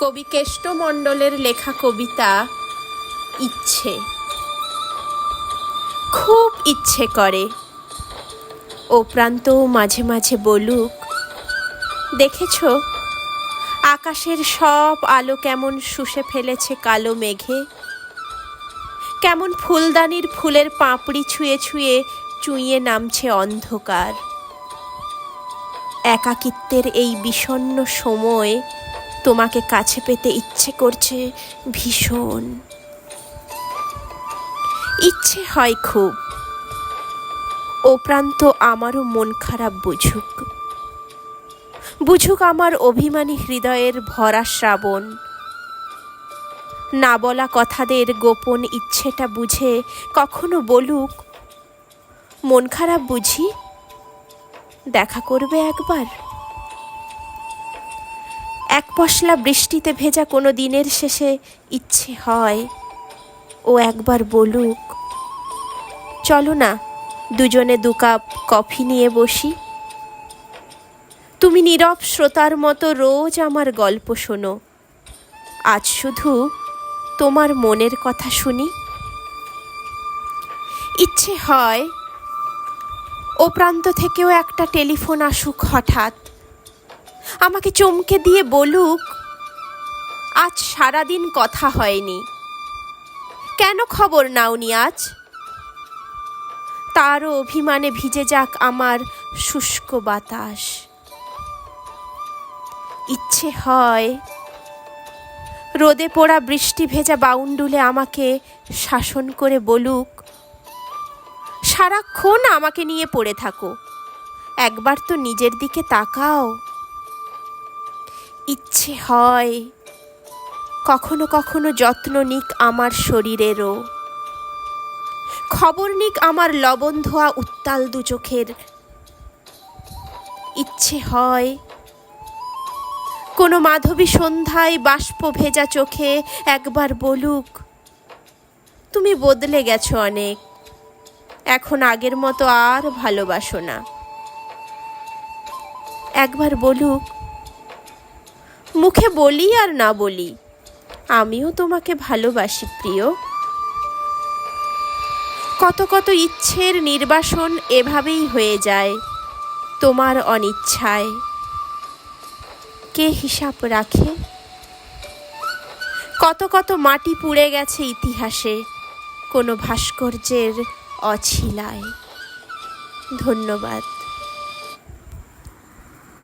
কবি কেষ্টমণ্ডলের লেখা কবিতা ইচ্ছে। খুব ইচ্ছে করে। ও প্রান্ত মাঝে মাঝে বলুক, দেখেছ? আকাশের সব আলো কেমন শুষে ফেলেছে কালো মেঘে। কেমন ফুলদানির ফুলের পাপড়ি ছুঁয়ে ছুঁয়ে চুঁইয়ে নামছে অন্ধকার। একাকিত্বের এই বিষণ্ণ সময় তোমাকে কাছে পেতে ইচ্ছে করছে ভীষণ। ইচ্ছে হয় খুব। ও প্রান্ত আমারও মন খারাপ বুঝুক। বুঝুক আমার অভিমানী হৃদয়ের ভরা শ্রাবণ। না বলা কথাদের গোপন ইচ্ছেটা বুঝে কখনো বলুক, মন খারাপ বুঝি? দেখা করবে একবার? এক পশলা বৃষ্টিতে ভেজা কোনো দিনের শেষে ইচ্ছে হয়। ও একবার বলুক, চলো না, দুজনে দু কাপ কফি নিয়ে বসি। তুমি নীরব শ্রোতার মতো রোজ আমার গল্প শোনো। আজ শুধু তোমার মনের কথা শুনি। ইচ্ছে হয় ও প্রান্ত থেকেও একটা টেলিফোন আসুক হঠাৎ। আমাকে চমকে দিয়ে বলুক, আজ সারাদিন কথা হয়নি। কেন খবর নাওনি আজ? তারও অভিমানে ভিজে যাক আমার শুষ্ক বাতাস। ইচ্ছে হয় রোদে পোড়া বৃষ্টি ভেজা বাউন্ডুলে আমাকে শাসন করে বলুক, সারাক্ষণ আমাকে নিয়ে পড়ে থাকো। একবার তো নিজের দিকে তাকাও। ইচ্ছে হয়। কখনো কখনো যত্ন নিক আমার শরীরেরও। খবর নিক আমার লবণ ধোয়া উত্তাল দু চোখের। ইচ্ছে হয়। কোনো মাধবী সন্ধ্যায় বাষ্প ভেজা চোখে একবার বলুক, তুমি বদলে গেছো অনেক। এখন আগের মতো আর ভালোবাসো না। একবার বলুক মুখে বলি আর না বলি। আমিও তোমাকে ভালোবাসি, প্রিয়। কত কত ইচ্ছের নির্বাসন এভাবেই হয়ে যায়, তোমার অনিচ্ছায়। কে হিসাব রাখে? কত কত মাটি পুড়ে গেছে ইতিহাসে, কোনো ভাস্কর্যের অছিলায়। ধন্যবাদ।